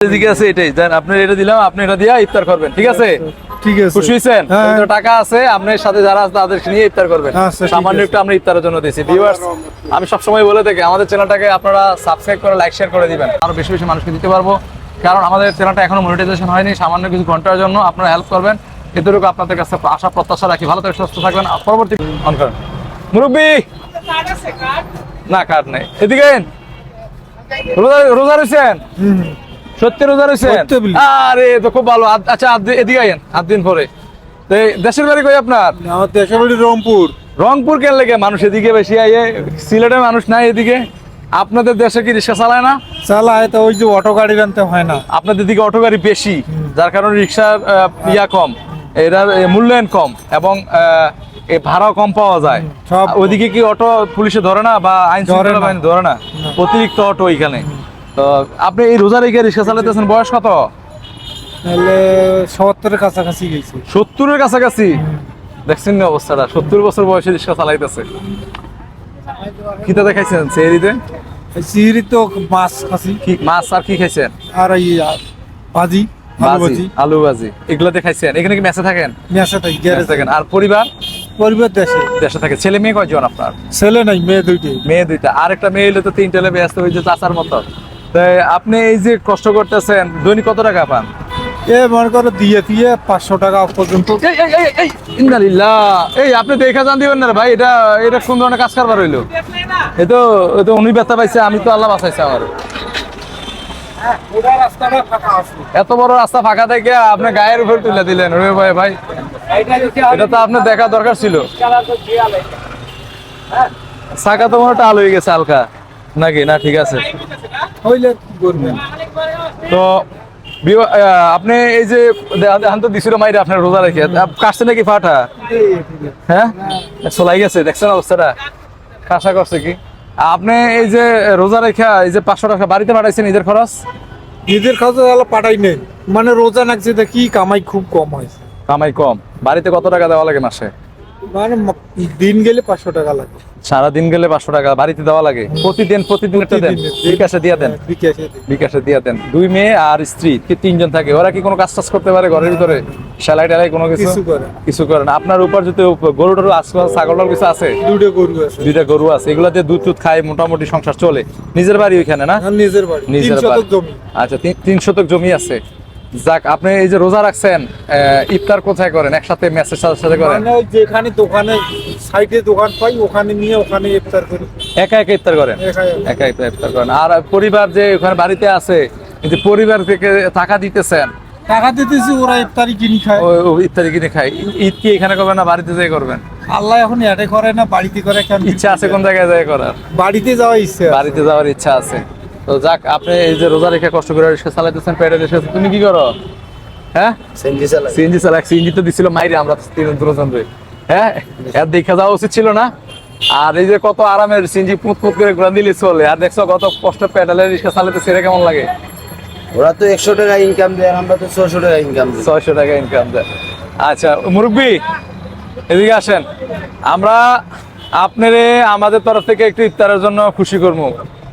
এদিকে আছে এটাই। দেন আপনি এটা দিলাম আপনি এটা দিয়ে ইফতার করবেন ঠিক আছে? ঠিক আছে। খুশি হয়েছেন? হ্যাঁ। টাকা আছে আপনার সাথে যারা আছে তাদেরকে নিয়ে ইফতার করবেন। আচ্ছা, সামান্য একটু আমরা ইফতারের জন্য দিয়েছি। ভিউয়ার্স আমি সবসময় বলে থাকি আমাদের চ্যানেলটাকে আপনারা সাবস্ক্রাইব করে লাইক শেয়ার করে দিবেন। আরও বেশি বেশি মানুষকে দিতে পারব। কারণ আমাদের চ্যানেলটা এখনও মনিটাইজেশন হয়নি সামান্য কিছু ঘণ্টার জন্য আপনারা হেল্প করবেন। এতটুকু আপনাদের কাছে আশা প্রত্যাশা রাখি। ভালো থেকে সুস্থ থাকবেন। পরবর্তী অন করেন মুরব্বী! না কার্ড নেই। এদিকে। রোজা রোজা রয়েছেন? হুম। সত্যি রোজা রয়েছেন আরে তো খুব ভালো। আচ্ছা এদিকে আইন আট দিন পরে। দেশের বাড়ি কই আপনার? দেশের বাড়ি রংপুর। রংপুর কেন লেগে? মানুষ এদিকে বেশি আইয়ে সিলেটের মানুষ নাই এদিকে। আপনাদের দেশে কি রিক্সা চালায় না? চালায় তো ওই যে অটো গাড়ি আনতে হয় না। আপনাদের দিকে অটো গাড়ি বেশি যার কারণে রিক্সার ইয়া কম। এটার মূল্যায়ন কম এবং ভাড়াও কম পাওয়া যায়। সব ওইদিকে কি অটো পুলিশে ধরে না বা আইন ধরে না। ধরে না? অতিরিক্ত অটো ওইখানে তো আপনি এই রোজা রেখে রিক্সা চালাতেছেন বয়স কত? তাহলে সত্তরের কাছাকাছি গেছি। সত্তরের কাছাকাছি? দেখছেন না অবস্থাটা? সত্তর বছর বয়সে রিক্সা চালাইতেছে। কিতা দেখাইছেন? সেরিতে চিংড়ি তো মাছ খাসি কি মাছ আর কি খাইছেন? আর এই ভাজি আলু ভাজি আলু ভাজি। এগুলো দেখাইছেন? এখানে কি মেসে থাকেন? থাকি মেসে গ্যারেজ থাকেন। আর পরিবার? পরিবার দেশে। দেশে থাকে। ছেলে মেয়ে কয়জন আপনার? ছেলে নাই মেয়ে দুইটি। মেয়ে দুইটা। আর একটা মেয়ে হলে তো তিনটা হলে ব্যস্ত হয়েছে চাচার মতো। তো আপনি এই যে কষ্ট করতেছেন দৈনিক কত টাকা পান? এ মনে করো দিয়ে দিয়ে পাঁচশো টাকা পর্যন্ত। এই আপনি দেখা জান দিবেন না ভাই এটা এটা কোন ধরনের কাজ কারবার হইল? এ তো এ তো উনি ব্যথা পাইছে আমি তো আল্লাহ বাঁচাইছে আমার। এত বড় রাস্তা ফাঁকা থেকে আপনি গায়ের উপর তুলে দিলেন রে ভাই ভাই। এটা তো আপনার দেখা দরকার ছিল। চাকা তো মনে হয় টাল হয়ে গেছে হালকা। নাকি? না ঠিক আছে। তো আপনি এই যে তো দিছিল মাইরে আপনার রোজা রেখে কাটছে নাকি ফাটা? হ্যাঁ? চলাই গেছে দেখছেন অবস্থাটা? কাঁসা করছে কি? আপনি এই যে রোজা রেখা এই যে পাঁচশো টাকা বাড়িতে পাঠাইছেন নিজের খরচ? নিজের খাওয়া তাহলে পাঠাই নেই। মানে রোজা নাকছে কি কামাই খুব কম হয়। কামাই কম। বাড়িতে কত টাকা দেওয়া লাগে মাসে? মানে দিন গেলে পাঁচশো টাকা লাগে। সারা দিন গেলে পাঁচশো টাকা। বাড়িতে দেওয়া লাগে? প্রতিদিন প্রতিদিন একটা দেন? বিকাশে দিয়ে দেন? বিকাশে দিই। বিকাশে দিয়ে দেন। দুই মেয়ে আর স্ত্রী তিনজন থাকে? ওরা কি কোনো কাজ টাজ করতে পারে ঘরের ভিতরে? সেলাই টেলাই কোনো কিছু? কিছু করে না। আপনার উপর যদি গরু টরু ছাগল কিছু আছে? দুটো গরু আছে। দুইটা গরু আছে। এগুলো দিয়ে দুধ টুধ খায় মোটামুটি সংসার চলে। নিজের বাড়ি ওইখানে না? নিজের বাড়ি। নিজের বাড়ি। আচ্ছা তিন শতক জমি আছে। যাক আপনি এই যে রোজা রাখছেন ইফতার কোথায় করেন? একসাথে মেসের সাথে সাথে করেন? মানে ওই যেখানে দোকানে সাইডে দোকান পাই ওখানে নিয়ে ওখানে ইফতার করি। একা একা ইফতার করেন? একা একা। ইফতার করেন। আর পরিবার যে ওখানে বাড়িতে আছে কিন্তু পরিবার থেকে টাকা দিতেছেন টাকা দিতেছি ওরা ইফতারি কিনে খায়। ইত্যাদি কিনে খায়। ঈদ কি এখানে করবেন না বাড়িতে যেয়ে করবেন? আল্লাহ এখন এটে করে না বাড়িতে করে কেন? ইচ্ছা আছে কোন জায়গায় যায় করার? বাড়িতে যাওয়ার ইচ্ছে আছে। বাড়িতে যাওয়ার ইচ্ছা আছে। তো যাক আপনি এই যে রোজা রেখে কষ্ট করে রিক্সা চালাইতেছেন পেটে তুমি কি করো? হ্যাঁ? সিএনজি চালাক সিএনজি তো দিছিল মাইরে আমরা তিন দুজন হ্যাঁ? এর দেখা যাওয়া উচিত ছিল না? আর এই যে কত আরামের সিএনজি পুত পুত করে ঘোরা দিলে চলে আর দেখছ কত কষ্ট রিক্সা চালাতে সেটা কেমন লাগে? ওরা তো একশো টাকা ইনকাম দেয় আমরা তো ছশো টাকা ইনকাম দিই। ছয়শো টাকা ইনকাম দেয়। আচ্ছা মুরব্বী এদিকে আসেন। আমরা আপনারে আমাদের তরফ থেকে একটু ইফতারের জন্য খুশি করব।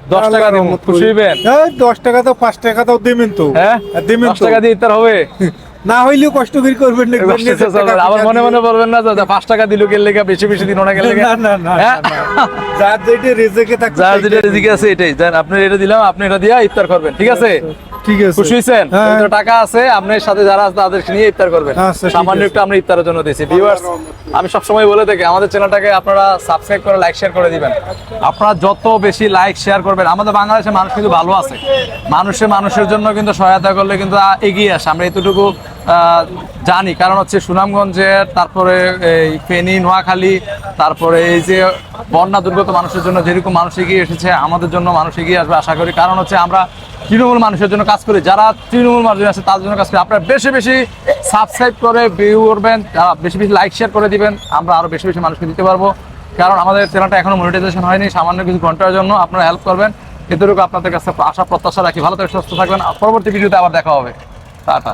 দশ টাকা দিন দিব খুশি হইবেন? দশ টাকা তো পাঁচ টাকা তো দিবেন তো। হ্যাঁ? দশ টাকা দিয়ে ইফতার হবে? না হইলেও কষ্ট করে করবেন। আবার মনে মনে বলবেন না দাদা পাঁচ টাকা দিল গেলে বেশি বেশি দিন ওনা গেলে না হ্যাঁ? না, না। যার যেটা রেজেকে থাকে যার যেটা রেজেকে আছে এটাই। জান আপনি এটা দিলাম আপনি এটা দিয়ে ইফতার করবেন ঠিক আছে? ঠিক আছে। খুশি হয়েছেন? হ্যাঁ। টাকা আছে আপনার সাথে যারা আছে তাদেরকে নিয়ে ইফতার করবেন। আচ্ছা, সামান্য একটু আমরা ইফতারের জন্য দিয়েছি। ভিউয়ার্স আমি সবসময় বলে থাকি আমাদের চ্যানেলটাকে আপনারা সাবস্ক্রাইব করে লাইক শেয়ার করে দিবেন। আপনারা যত বেশি লাইক শেয়ার করবেন আমাদের বাংলাদেশের মানুষ কিন্তু ভালো আছে। মানুষে মানুষের জন্য কিন্তু সহায়তা করলে কিন্তু এগিয়ে আসে। আমরা এতটুকু আহ, জানি। কারণ হচ্ছে সুনামগঞ্জের তারপরে এই ফেনী নোয়াখালী তারপরে এই যে বন্যা দুর্গত মানুষের জন্য যেরকম মানুষ এগিয়ে এসেছে, আমাদের জন্য মানুষ এগিয়ে আসবে আশা করি। কারণ হচ্ছে আমরা তৃণমূল মানুষের জন্য কাজ করি। যারা তৃণমূল মানুষ আছে, তাদের জন্য কাজ করি। আপনারা বেশি বেশি সাবস্ক্রাইব করে ভিউ করবেন বেশি বেশি লাইক শেয়ার করে দিবেন, আমরা আরও বেশি বেশি মানুষকে দিতে পারব। কারণ আমাদের চ্যানেলটা এখনও মনিটাইজেশন হয়নি, সামান্য কিছু ঘণ্টার জন্য আপনারা হেল্প করবেন। এতটুকু আপনাদের কাছে আশা, প্রত্যাশা রাখি। ভালো থেকে সুস্থ থাকবেন। পরবর্তী ভিডিওতে আবার দেখা হবে। টাটা।